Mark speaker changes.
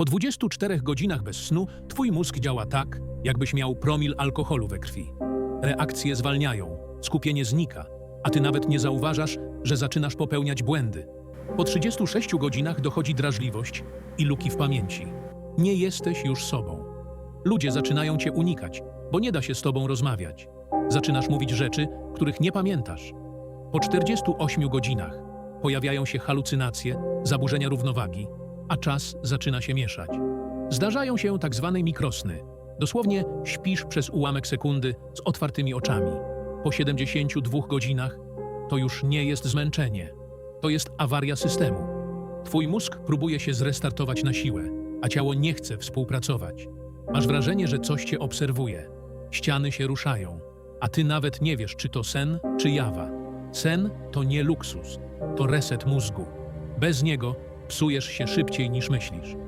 Speaker 1: Po 24 godzinach bez snu twój mózg działa tak, jakbyś miał promil alkoholu we krwi. Reakcje zwalniają, skupienie znika, a ty nawet nie zauważasz, że zaczynasz popełniać błędy. Po 36 godzinach dochodzi drażliwość i luki w pamięci. Nie jesteś już sobą. Ludzie zaczynają cię unikać, bo nie da się z tobą rozmawiać. Zaczynasz mówić rzeczy, których nie pamiętasz. Po 48 godzinach pojawiają się halucynacje, zaburzenia równowagi, a czas zaczyna się mieszać. Zdarzają się tak zwane mikrosny. Dosłownie śpisz przez ułamek sekundy z otwartymi oczami. Po 72 godzinach to już nie jest zmęczenie. To jest awaria systemu. Twój mózg próbuje się zrestartować na siłę, a ciało nie chce współpracować. Masz wrażenie, że coś cię obserwuje. Ściany się ruszają, a ty nawet nie wiesz, czy to sen, czy jawa. Sen to nie luksus, to reset mózgu. Bez niego psujesz się szybciej niż myślisz.